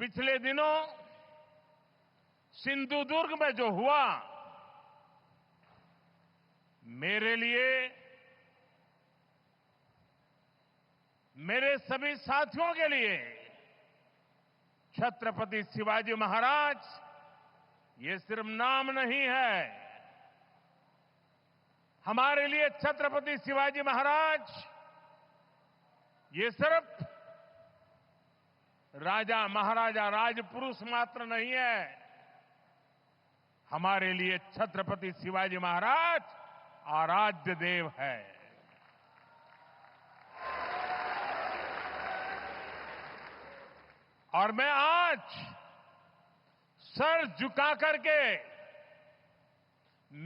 पिछले दिनों सिंधुदुर्ग में जो हुआ, मेरे लिए, मेरे सभी साथियों के लिए, छत्रपति शिवाजी महाराज, ये सिर्फ़ नाम नहीं है। हमारे लिए छत्रपति शिवाजी महाराज, ये सिर्फ़ राजा महाराजा राजपुरुष मात्र नहीं है। हमारे लिए छत्रपति शिवाजी महाराज आराध्य देव है। और मैं आज सर झुका करके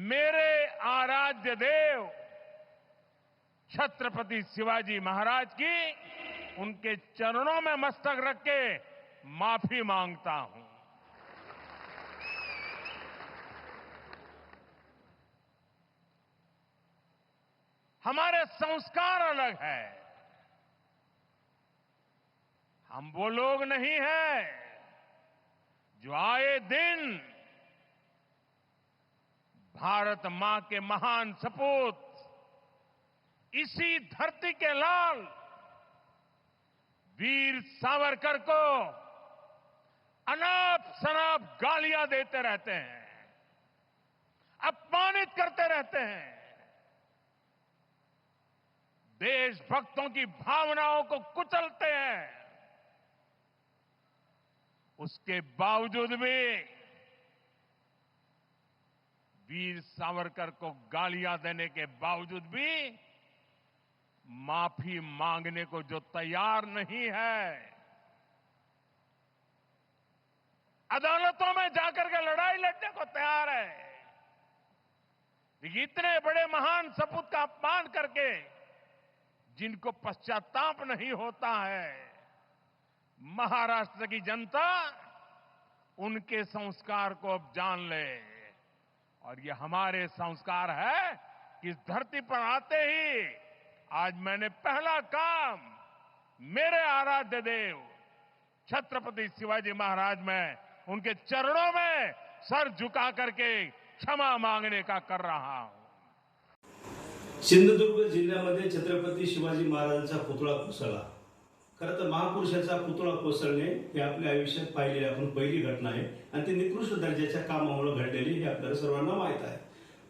मेरे आराध्य देव छत्रपति शिवाजी महाराज की उनके चरणों में मस्तक रख के माफ़ी माँगता हूँ। हमारे संस्कार अलग है। हम वो लोग नहीं हैं जो आए दिन भारत माँ के महान सपूत इसी धरती के लाल वीर सावरकर को अनाप शनाप गालियाँ देते रहते हैं, अपमानित करते रहते हैं। देशभक्तों की भावनाओं को कुचलते हैं। उसके बावजूद भी वीर सावरकर को गालियाँ देने के बावजूद भी माफ़ी मांगने को जो तैयार नहीं है, अदालतों में जाकर के लड़ाई लड़ने को तैयार है। इतने बड़े महान सपूत का अपमान करके, जिनको पश्चाताप नहीं होता है, महाराष्ट्र की जनता उनके संस्कार को अब जान ले। और ये हमारे संस्कार है कि इस धरती पर आते ही आज मैंने पहला काम मेरे आराध्य देव छत्रपति शिवाजी महाराज में उनके चरणों में सर झुका करके क्षमा मांगने का कर रहा हूं। सिंधुदुर्ग जिल्ह्यामध्ये छत्रपती शिवाजी महाराजांचा पुतळा कोसळला. खरं तर महापुरुषाचा पुतळा कोसळणे हे आपल्या आयुष्यात पाहिलेली आपण पहिली घटना आहे आणि ती निकृष्ट दर्जाच्या कामामुळे घडलेली हे आपल्याला सर्वांना माहीत आहे.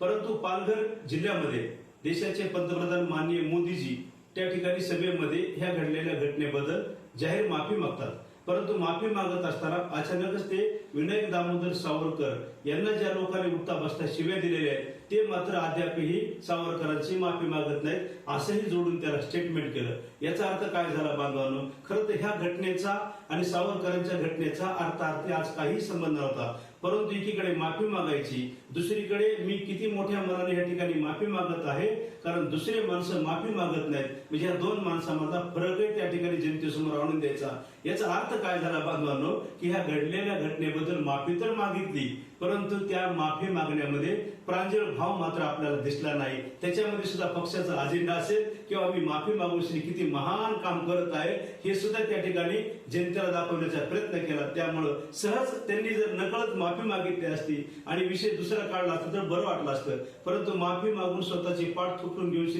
परंतु पालघर जिल्ह्यामध्ये देशाचे पंतप्रधान माननीय मोदीजी त्या ठिकाणी सभेमध्ये ह्या घडलेल्या घटनेबद्दल जाहीर माफी मागतात. परंतु माफी मागत असताना अचानकच ते विनायक दामोदर सावरकर यांना ज्या लोकांनी उठता बसता शिव्या दिलेल्या आहेत ते मात्र अद्यापही सावरकरांची माफी मागत नाहीत असंही जोडून त्याला स्टेटमेंट केलं. याचा अर्थ काय झाला बांधवांनो? खरं तर ह्या घटनेचा आणि सावरकरांच्या घटनेचा अर्थार्थी आज काही संबंध नव्हता. परंतु एकीकडे माफी मागायची दुसरीकडे मी किती मोठ्या मनाने या ठिकाणी माफी मागत आहे कारण दुसरे माणसं माफी मागत नाहीत. म्हणजे या दोन माणसामधला फरकही त्या ठिकाणी जनतेसमोर आणून द्यायचा. याचा अर्थ काय झाला बांधवांनो की ह्या घडलेल्या घटनेबद्दल माफी तर मागितली परंतु त्या माफी मागण्यामध्ये प्रांजळ भाव मात्र आपल्याला दिसला नाही. त्याच्यामध्ये सुद्धा पक्षाचा अजेंडा असेल किंवा मी माफी मागून किती महान काम करत आहे हे सुद्धा त्या ठिकाणी जनतेला दाखवण्याचा प्रयत्न केला. त्यामुळं सहज त्यांनी जर नकळत माफी मागितली असती आणि विषय दुसरा काढला असता तर बरं वाटलं असतं. परंतु माफी मागून स्वतःची पाठ थुकून घेऊन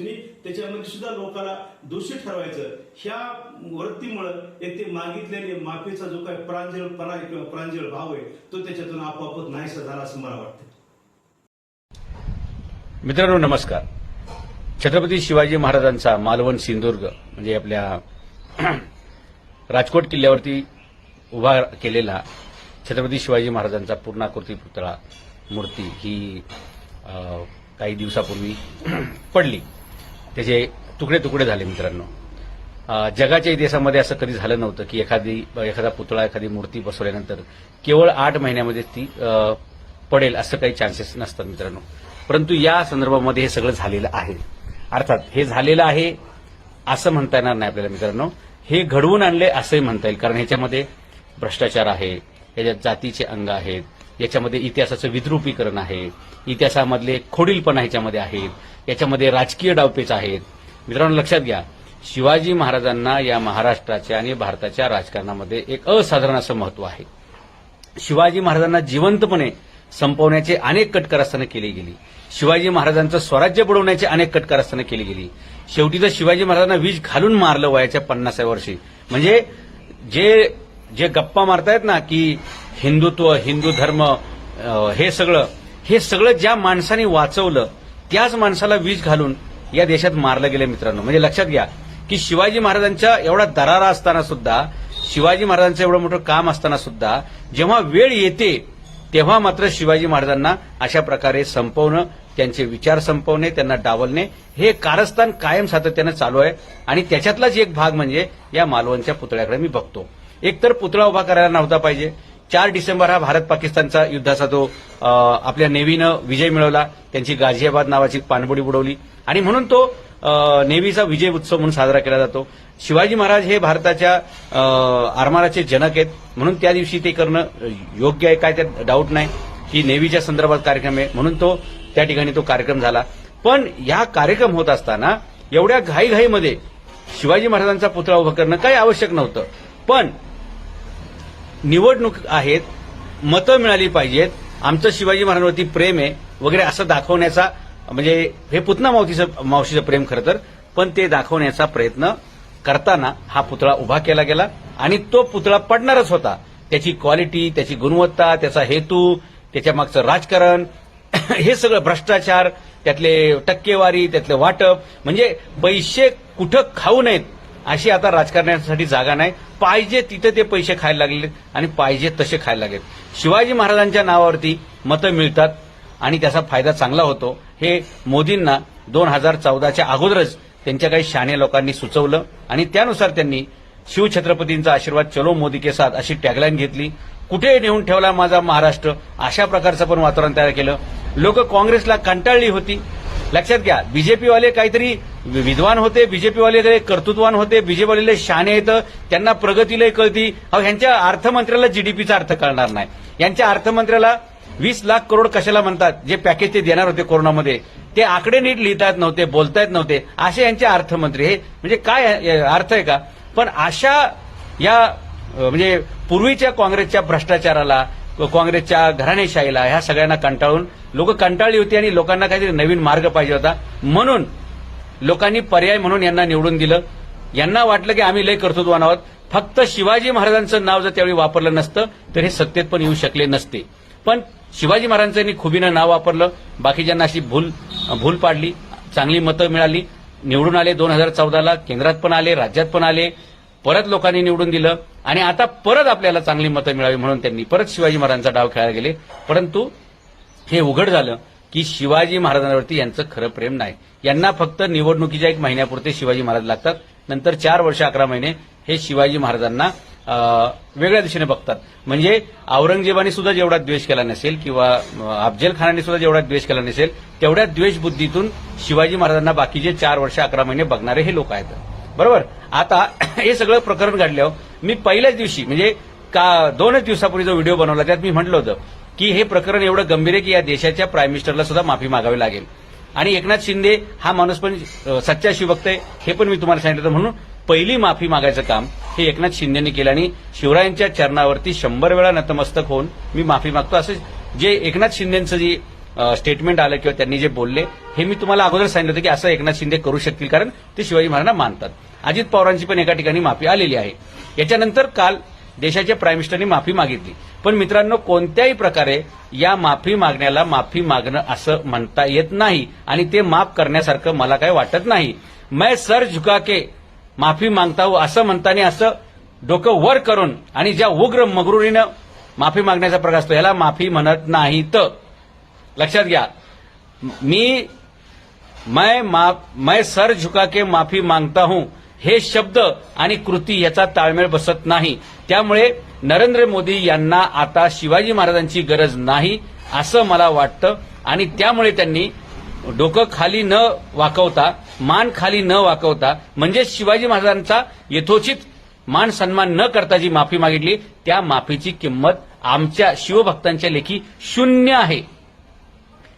त्याच्यामध्ये सुद्धा लोकांना दोषी ठरवायचं ह्या वृत्तीमुळं येथे मागितलेली मागितलेले माफीचा जो काही प्रांजळपणा किंवा प्रांजळ भाव आहे तो त्याच्यातून आपोआपच नाही नाहीसा झाला असं मला वाटतं. मित्रांनो नमस्कार. छत्रपती शिवाजी महाराजांचा मालवण सिंधुदुर्ग म्हणजे आपल्या राजकोट किल्ल्यावरती उभा केलेला छत्रपती शिवाजी महाराजांचा पूर्णाकृती पुतळा मूर्ती ही काही दिवसापूर्वी पडली. त्याचे तुकडे तुकडे झाले मित्रांनो. जगाच्या इतिहासामध्ये असं कधी झालं नव्हतं की एखादी एखादा पुतळा एखादी मूर्ती बसवल्यानंतर केवळ आठ महिन्यामध्ये ती पडेल असं काही चान्सेस नसतात मित्रांनो. परंतु या संदर्भामध्ये हे सगळं झालेलं आहे. अर्थात हे झालेलं आहे असं म्हणता येणार नाही आपल्याला मित्रांनो. हे घडवून आणले असंही म्हणता येईल. कारण ह्याच्यामध्ये भ्रष्टाचार आहे याच्यात जातीचे अंग आहेत याच्यामध्ये इतिहासाचं विद्रुपीकरण आहे इतिहासामधले खोडीलपणा ह्याच्यामध्ये आहेत याच्यामध्ये राजकीय डावपेच आहेत. मित्रांनो लक्षात घ्या. शिवाजी महाराजांना या महाराष्ट्राच्या आणि भारताच्या राजकारणामध्ये एक असाधारण असं महत्त्व आहे. शिवाजी महाराजांना जिवंतपणे संपवण्याचे अनेक कटकारस्थानं केली गेली. शिवाजी महाराजांचं स्वराज्य बुडवण्याचे अनेक कटकारस्थानं केली गेली. शेवटी तर शिवाजी महाराजांना वीज घालून मारलं वयाच्या पन्नासाव्या वर्षी. म्हणजे जे जे गप्पा मारतायत ना की हिंदुत्व हिंदू धर्म हे सगळं हे सगळं ज्या माणसाने वाचवलं त्याच माणसाला वीज घालून या देशात मारलं गेलं मित्रांनो. म्हणजे लक्षात घ्या की शिवाजी महाराजांच्या एवढा दरारा असताना सुद्धा शिवाजी महाराजांचं एवढं मोठं काम असताना सुद्धा जेव्हा वेळ येते तेव्हा मात्र शिवाजी महाराजांना अशा प्रकारे संपवणं त्यांचे विचार संपवणे त्यांना डावलणे हे कारस्थान कायम सातत्यानं चालू आहे. आणि त्याच्यातलाच एक भाग म्हणजे या मालवणच्या पुतळ्याकडे मी बघतो. एकतर पुतळा उभा करायला नव्हता पाहिजे. चार डिसेंबर हा भारत पाकिस्तानचा युद्धाचा तो आपल्या नेव्हीनं विजय मिळवला. त्यांची गाझियाबाद नावाची पाणबुडी बुडवली. आणि म्हणून तो नेव्हीचा विजय उत्सव म्हणून साजरा केला जातो. शिवाजी महाराज हे भारताच्या आरमाराचे जनक आहेत. म्हणून त्या दिवशी ते करणं योग्य आहे काय त्यात डाऊट नाही. की नेव्हीच्या संदर्भात कार्यक्रम आहे. म्हणून तो त्या ठिकाणी तो कार्यक्रम झाला. पण या कार्यक्रम होत असताना एवढ्या घाईघाईमध्ये शिवाजी महाराजांचा पुतळा उभं करणं काही आवश्यक नव्हतं. पण निवडणूक आहेत मतं मिळाली पाहिजेत. आमचं शिवाजी महाराजांवरती प्रेम आहे वगैरे असं दाखवण्याचा म्हणजे हे पुतना मावतीचं मावशीचं प्रेम खरं तर पण ते दाखवण्याचा प्रयत्न करताना हा पुतळा उभा केला गेला आणि तो पुतळा पडणारच होता. त्याची क्वालिटी त्याची गुणवत्ता त्याचा हेतू त्याच्या मागचं राजकारण हे सगळं भ्रष्टाचार त्यातले टक्केवारी त्यातलं वाटप म्हणजे पैसे कुठं खाऊ नयेत अशी आता राजकारण्यासाठी जागा नाही. पाहिजे तिथे ते पैसे खायला लागले आणि पाहिजे तसे खायला लागले शिवाजी महाराजांच्या नावावरती मतं मिळतात आणि त्याचा फायदा चांगला होतो. हे मोदींना दोन हजार चौदाच्या अगोदरच त्यांच्या काही शाणे लोकांनी सुचवलं आणि त्यानुसार त्यांनी शिवछत्रपतींचा आशीर्वाद चलो मोदी के साथ अशी टॅगलाईन घेतली. कुठे नेऊन ठेवला माझा महाराष्ट्र? अशा प्रकारचं पण वातावरण तयार केलं. लोक काँग्रेसला कंटाळली होती. लक्षात घ्या बीजेपीवाले काहीतरी विद्वान होते बीजेपीवाले काही कर्तृत्वान होते बीजेपीवाले शाणे येतं त्यांना प्रगतीला कळती. अहो ह्यांच्या अर्थमंत्र्याला जीडीपीचा अर्थ कळणार नाही. यांच्या अर्थमंत्र्याला वीस लाख करोड कशाला म्हणतात? जे पॅकेज ते देणार होते कोरोनामध्ये. ते आकडे नीट लिहिता येत नव्हते बोलता येत नव्हते. असे यांचे अर्थमंत्री हे म्हणजे काय अर्थ आहे का? पण अशा या म्हणजे पूर्वीच्या काँग्रेसच्या भ्रष्टाचाराला काँग्रेसच्या घराणेशाहीला ह्या सगळ्यांना कंटाळून लोक कंटाळली होती आणि लोकांना काहीतरी नवीन मार्ग पाहिजे होता. म्हणून लोकांनी पर्याय म्हणून यांना निवडून दिलं. यांना वाटलं की आम्ही लय कर्तृत्वान आहोत. फक्त शिवाजी महाराजांचं नाव जर त्यावेळी वापरलं नसतं तर हे सत्तेत पण येऊ शकले नसते. पण शिवाजी महाराजांनी खुबीनं नाव वापरलं. बाकीच्यांना अशी भूल भूल पाडली चांगली मतं मिळाली. निवडून आले दोन हजार चौदाला केंद्रात पण आले राज्यात पण आले. परत लोकांनी निवडून दिलं. आणि आता परत आपल्याला चांगली मतं मिळावी म्हणून त्यांनी परत शिवाजी महाराजांचा डाव खेळायला गेले. परंतु हे उघड झालं. की शिवाजी महाराजांवरती यांचं खरं प्रेम नाही. यांना फक्त निवडणुकीच्या एक महिन्यापुरते शिवाजी महाराज लागतात. नंतर चार वर्ष अकरा महिने हे शिवाजी महाराजांना वेगळ्या दिशेने बघतात. म्हणजे औरंगजेबाने सुद्धा जेवढा द्वेष केला नसेल किंवा अफजल खानाने सुद्धा जेवढा द्वेष केला नसेल तेवढ्या द्वेषबुद्धीतून शिवाजी महाराजांना बाकीचे चार वर्ष अकरा महिने बघणारे हे लोक आहेत. बरोबर? आता हे सगळं प्रकरण घडल्यावर मी पहिल्याच दिवशी म्हणजे का दोनच दिवसापूर्वी जो व्हिडिओ बनवला त्यात मी म्हटलं होतं की हे प्रकरण एवढं गंभीर आहे की या देशाच्या प्राईम मिनिस्टरला सुद्धा माफी मागावी लागेल. आणि एकनाथ शिंदे हा माणूस पण सच्चा शिवभक्त आहे हे पण मी तुम्हाला सांगितलं होतं. म्हणून पहिली माफी मागायचं काम हे एकनाथ शिंदेनी केलं आणि शिवरायांच्या चरणावरती शंभर वेळा नतमस्तक होऊन मी माफी मागतो. असं जे एकनाथ शिंदेचं जे स्टेटमेंट आलं किंवा त्यांनी जे बोलले हे मी तुम्हाला अगोदर सांगितलं होतं की असं एकनाथ शिंदे करू शकतील कारण ते शिवाजी महाराजांना मानतात. अजित पवारांची पण एका ठिकाणी माफी आलेली आहे. याच्यानंतर काल देशाच्या प्राईम मिनिस्टरनी माफी मागितली. पण मित्रांनो कोणत्याही प्रकारे या माफी मागण्याला माफी मागणं असं म्हणता येत नाही आणि ते माफ करण्यासारखं मला काही वाटत नाही. मैं सर झुका के माफी मागता हो असं म्हणताना असं डोकं वर करून आणि ज्या उग्र मगरुरीनं माफी मागण्याचा प्रकार असतो याला माफी म्हणत नाहीत. लक्षात घ्या. मी मैं मा मैं सर झुका के माफी मागता हूं. हे शब्द आणि कृती याचा ताळमेळ बसत नाही. त्यामुळे नरेंद्र मोदी यांना आता शिवाजी महाराजांची गरज नाही असं मला वाटतं. आणि त्यामुळे त्यांनी डोकं खाली न वाकवता मान खाली न वाकवता म्हणजे शिवाजी महाराजांचा यथोचित मान सन्मान न करता जी माफी मागितली त्या माफीची किंमत आमच्या शिवभक्तांच्या लेखी शून्य आहे.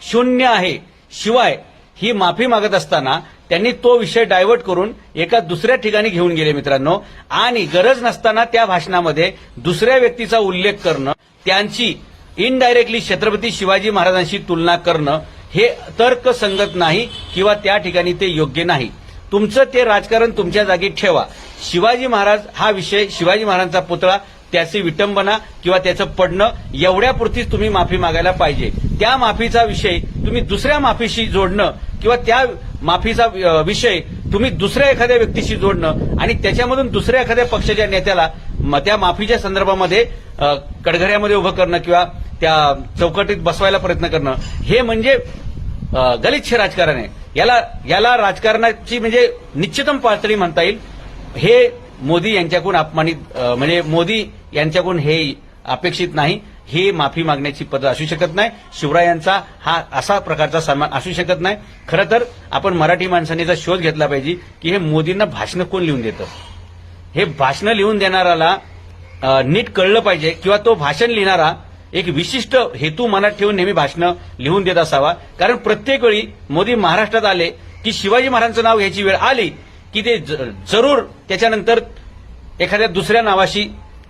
शून्य आहे. शिवाय ही माफी मागत असताना त्यांनी तो विषय डायव्हर्ट करून एका दुसऱ्या ठिकाणी घेऊन गेले मित्रांनो. आणि गरज नसताना त्या भाषणामध्ये दुसऱ्या व्यक्तीचा उल्लेख करणं त्यांची इनडायरेक्टली छत्रपती शिवाजी महाराजांशी तुलना करणं हे तर्कसंगत नाही किंवा त्या ठिकाणी ते योग्य नाही. तुमचं ते राजकारण तुमच्या जागी ठेवा. शिवाजी महाराज हा विषय शिवाजी महाराजांचा पुतळा त्याची विटंबना किंवा त्याचं पडणं एवढ्यापुरतीच तुम्ही माफी मागायला पाहिजे. त्या माफीचा विषय तुम्ही दुसऱ्या माफीशी जोडणं किंवा त्या माफीचा विषय तुम्ही दुसऱ्या एखाद्या व्यक्तीशी जोडणं आणि त्याच्यामधून दुसऱ्या एखाद्या पक्षाच्या नेत्याला म- त्या माफीच्या संदर्भामध्ये कडघऱ्यामध्ये उभं करणं किंवा त्या चौकटीत बसवायला प्रयत्न करणं हे म्हणजे गलिच्छ राजकारण आहे. याला याला राजकारणाची म्हणजे निश्चितम पातळी म्हणता येईल. हे मोदी यांच्याकडून अपमानित म्हणजे मोदी यांच्याकडून हे अपेक्षित नाही. हे माफी मागण्याची पद्धत असू शकत नाही. शिवरायांचा हा असा प्रकारचा सन्मान असू शकत नाही. खरं तर आपण मराठी माणसांनी शोध घेतला पाहिजे की हे मोदींना भाषणं कोण लिहून देतं? हे भाषणं लिहून देणाराला नीट कळलं पाहिजे किंवा तो भाषण लिहिणारा एक विशिष्ट हेतू मनात ठेवून नेहमी भाषणं लिहून देत असावा. कारण प्रत्येक वेळी मोदी महाराष्ट्रात आले की शिवाजी महाराजांचं नाव घ्यायची वेळ आली की ते ज- जरूर त्याच्यानंतर एखाद्या दुसऱ्या नावाशी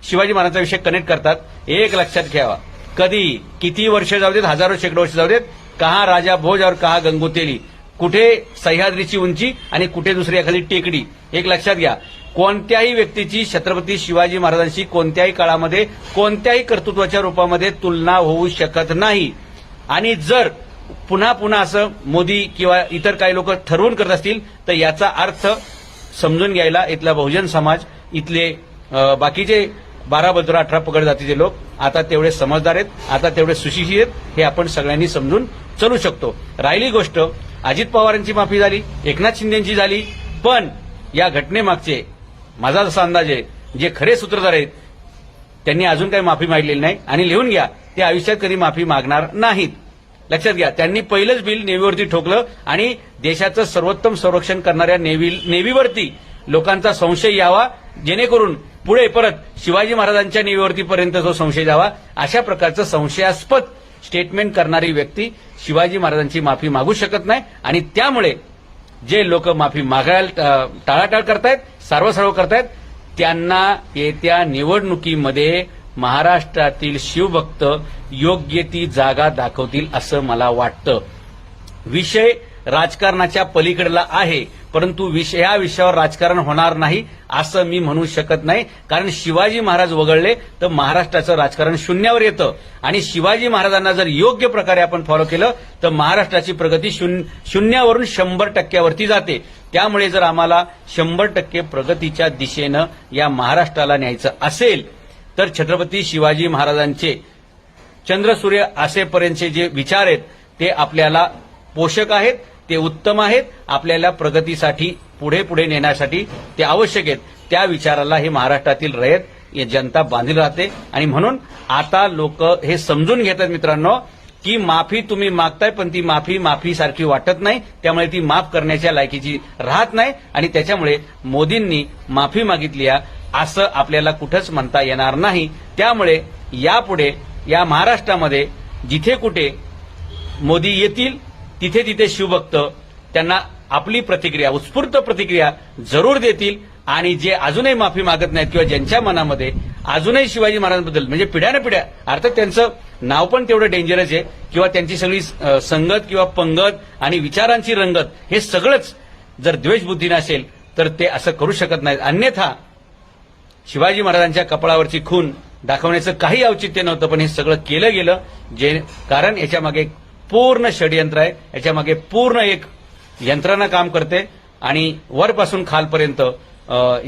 शिवाजी महाराजांचा विषय कनेक्ट करतात. एक लक्षात घ्यावा. कधी? किती वर्ष जाऊ देत हजारो शेकडो वर्ष जाऊ देत कहा राजा भोज और कहा गंगोतेली कुठे सह्याद्रीची उंची आणि कुठे दुसरी एखादी टेकडी? एक लक्षात घ्या. कोणत्याही व्यक्तीची छत्रपती शिवाजी महाराजांशी कोणत्याही काळामध्ये कोणत्याही कर्तृत्वाच्या रूपामध्ये तुलना होऊ शकत नाही. आणि जर पुन्हा पुन्हा असं मोदी किंवा इतर काही लोक ठरवून करत असतील तर याचा अर्थ समजून घ्यायला इथला बहुजन समाज इथले बाकीचे बारा बजरा अठरा पगड जातीचे लोक आता तेवढे समजदार आहेत आता तेवढे सुशिक्षित आहेत हे आपण सगळ्यांनी समजून चलू शकतो. राहिली गोष्ट अजित पवारांची माफी झाली एकनाथ शिंदेची झाली पण या घटनेमागचे माझा जसा अंदाज आहे जे खरे सूत्रधार आहेत त्यांनी अजून काही माफी मागलेली नाही आणि लिहून घ्या ते आयुष्यात कधी माफी मागणार नाहीत. लक्षात घ्या त्यांनी पहिलंच बिल नेव्हीवरती ठोकलं आणि देशाचं सर्वोत्तम संरक्षण करणाऱ्या नेव्ही नेव्हीवरती लोकांचा संशय यावा जेणेकरून पुढे परत शिवाजी महाराजांच्या नेव्हीवरती पर्यंत जो संशय जावा अशा प्रकारचं संशयास्पद स्टेटमेंट करणारी व्यक्ती शिवाजी महाराजांची माफी मागू शकत नाही आणि त्यामुळे जे लोक माफी मागायला टाळाटाळ करतायत सार्वसार्व करतायत त्यांना येत्या निवडणुकीमध्ये महाराष्ट्रातील शिवभक्त योग्य ती जागा दाखवतील असं मला वाटतं. विषय राजकारणाच्या पलीकडला आहे. परंतु विषय या विषयावर राजकारण होणार नाही असं मी म्हणू शकत नाही. कारण शिवाजी महाराज वगळले तर महाराष्ट्राचं राजकारण शून्यावर येतं. आणि शिवाजी महाराजांना जर योग्य प्रकारे आपण फॉलो केलं तर महाराष्ट्राची प्रगती शून्यावरून शंभर टक्क्यावरती जाते. त्यामुळे जर आम्हाला शंभर टक्के प्रगतीच्या दिशेनं या महाराष्ट्राला न्यायचं असेल तर छत्रपती शिवाजी महाराजांचे चंद्रसूर्य असेपर्यंतचे जे विचार आहेत ते आपल्याला पोषक आहेत. ते उत्तम आहेत आपल्याला प्रगतीसाठी पुढे पुढे नेण्यासाठी ते आवश्यक आहेत. त्या विचाराला हे महाराष्ट्रातील रयत जनता बांधील राहते. आणि म्हणून आता लोक हे समजून घेतात मित्रांनो की माफी तुम्ही मागताय पण ती माफी माफीसारखी वाटत नाही. त्यामुळे ती माफ करण्याच्या लायकीची राहत नाही. आणि त्याच्यामुळे मोदींनी माफी मागितली आहे असं आपल्याला कुठंच म्हणता येणार नाही. त्यामुळे यापुढे या महाराष्ट्रामध्ये जिथे कुठे मोदी येतील तिथे तिथे शिवभक्त त्यांना आपली प्रतिक्रिया उत्स्फूर्त प्रतिक्रिया जरूर देतील. आणि जे अजूनही माफी मागत नाहीत किंवा ज्यांच्या मनामध्ये अजूनही शिवाजी महाराजांबद्दल म्हणजे पिढ्याने पिढ्या अर्थात त्यांचं नाव पण तेवढं डेंजरस आहे किंवा त्यांची सगळी संगत किंवा पंगत आणि विचारांची रंगत हे सगळंच जर द्वेषबुद्धीने असेल तर ते असं करू शकत नाहीत. अन्यथा शिवाजी महाराजांच्या कपाळावरची खून दाखवण्याचं काही औचित्य नव्हतं पण हे सगळं केलं गेलं जे कारण याच्यामागे पूर्ण षडयंत्र आहे. याच्यामागे पूर्ण एक यंत्रणा काम करते. आणि वरपासून खालपर्यंत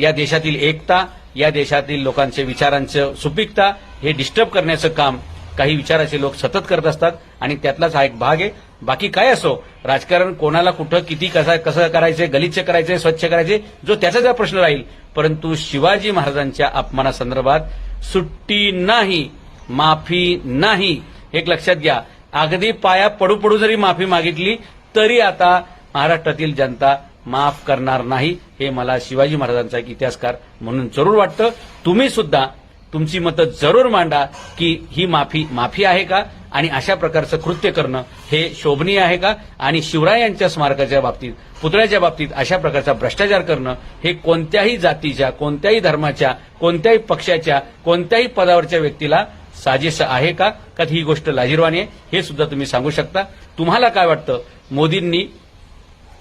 या देशातील एकता या देशातील लोकांचे विचारांचं सुपीकता हे डिस्टर्ब करण्याचं काम काही विचाराचे लोक सतत करत असतात. आणि त्यातलाच हा एक भाग आहे. बाकी काय असो राजकारण कोणाला कुठं किती कसं कसं करायचे गलिच्छ करायचे स्वच्छ करायचे जो त्याचा त्या प्रश्न राहील परंतु शिवाजी महाराजांच्या अपमानासंदर्भात सुट्टी नाही माफी नाही एक लक्षात घ्या. अगदी पाया पडू पडू जरी माफी मागितली तरी आता महाराष्ट्रातील जनता माफ करणार नाही. हे मला शिवाजी महाराजांचा एक इतिहासकार म्हणून जरूर वाटतं. तुम्ही सुद्धा तुमची मतं जरूर मांडा की ही माफी माफी आहे का? आणि अशा प्रकारचं कृत्य करणं हे शोभनीय आहे का? आणि शिवराय यांच्या स्मारकाच्या बाबतीत पुतळ्याच्या बाबतीत अशा प्रकारचा भ्रष्टाचार करणं हे कोणत्याही जातीच्या कोणत्याही धर्माच्या कोणत्याही पक्षाच्या कोणत्याही पदावरच्या व्यक्तीला साजेस आहे का? का ही गोष्ट लाजीरवाणी आहे? हे सुद्धा तुम्ही सांगू शकता. तुम्हाला काय वाटतं? मोदींनी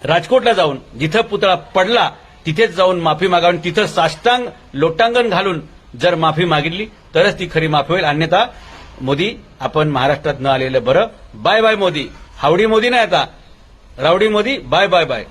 राजकोटला जाऊन जिथं पुतळा पडला तिथेच जाऊन माफी मागावी तिथं साष्टांग लोटांगण घालून जर माफी मागितली तरच ती खरी माफी होईल. अन्यथा मोदी आपण महाराष्ट्रात न आलेलं बरं. Bye bye Modi. Howdy Modi नाही आता. Rowdy Modi bye bye bye.